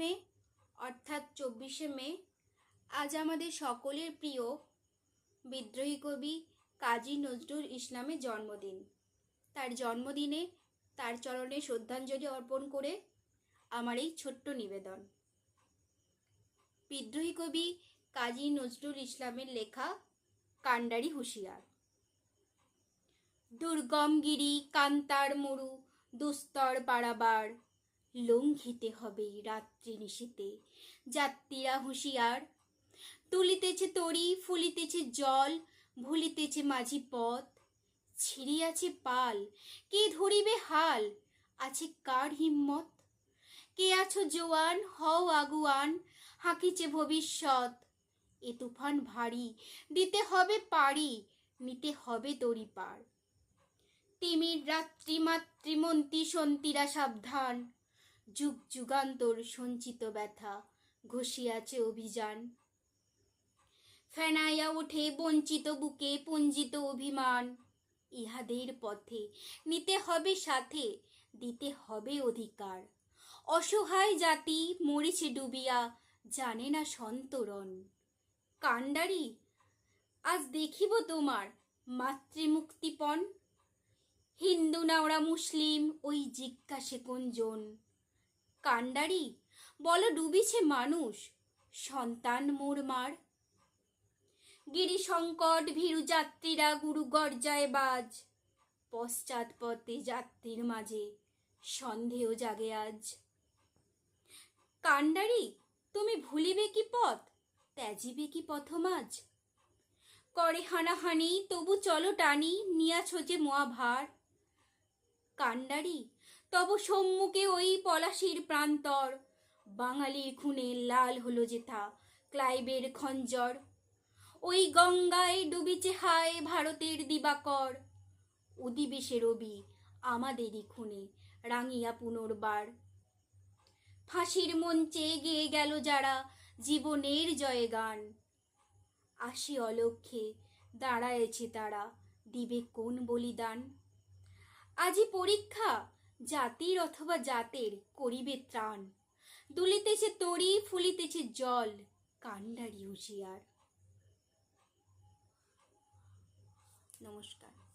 মে, অর্থাৎ চব্বিশে মে, আজ আমাদের সকলের প্রিয় বিদ্রোহী কবি কাজী নজরুল ইসলামের জন্মদিন। তার জন্মদিনে তার চরণে শ্রদ্ধাঞ্জলি অর্পণ করে আমার এই ছোট্ট নিবেদন। বিদ্রোহী কবি কাজী নজরুল ইসলামের লেখা কান্ডারি হুঁশিয়ার। দুর্গম গিরি, কান্তার মরু দুস্তর পাড়াবার লঙ্ঘিতে হবে রাত্রি নিশীতে যাত্রীরা হুঁশিয়ার তুলিতেছে তরি, ফুলিতেছে জল, ভুলিতেছে মাঝি পথ। ছিড়িয়াছে পাল, কে ধরিবে হাল? আছে কার হিম্মত? কে আছো জোয়ান? হও আগুয়ান, হাঁকিছে ভবিষ্যৎ। এ তুফান ভারী, দিতে হবে পারি নিতে হবে দড়ি পার তিমির রাত্রি মাতৃমন্ত্রী সন্তীরা সাবধান। যুগ যুগান্তর সঞ্চিত ব্যথা ঘষিয়াছে অভিযান। ফেনাইয়া ওঠে বঞ্চিত বুকে পঞ্জিত অভিমান। ইহাদের পথে নিতে হবে সাথে, দিতে হবে অধিকার। অসহায় জাতি মরিছে ডুবিয়া, জানে না সন্তরণ। কাণ্ডারি, আজ দেখিব তোমার মাতৃমুক্তিপণ। হিন্দু না ওরা মুসলিম ওই জিজ্ঞাসে কোনজন কাণ্ডারি বলো, ডুবিছে মানুষ। সন্তান মোর মার। গিরি সংকট ভীরু যাত্রীরা গুরু গর্জায় বাজ। পশ্চাৎ পথে যাত্রীর মাঝে সন্দেহ জাগে আজ। কাণ্ডারি তুমি ভুলিবে কি পথ? ত্যাজিবে কি পথমাজ? করে হানাহানি, তবু চলো টানি, নিয়াছ যে মোয়া ভার কাণ্ডারি তব সম্মুখে ওই পলাশির প্রান্তর। বাঙালির খুনে লাল হলো যেথা ক্লাইবের খঞ্জর। ওই গঙ্গায় ডুবিছে হায় ভারতের দিবাকর। উদিবেশে রবি আমাদেরই খুনে রাঙিয়া পুনর্বার। ফাঁসির মঞ্চে গেয়ে গেল যারা জীবনের জয় গান আসি অলক্ষে দাঁড়ায়েছে তারা, দিবে কোন বলিদান? আজি পরীক্ষা জাতির অথবা জাতের করিবে ত্রাণ। দুলিতেছে তরি ফুলিতেছে জল কান্ডারি হুঁশিয়ার। নমস্কার।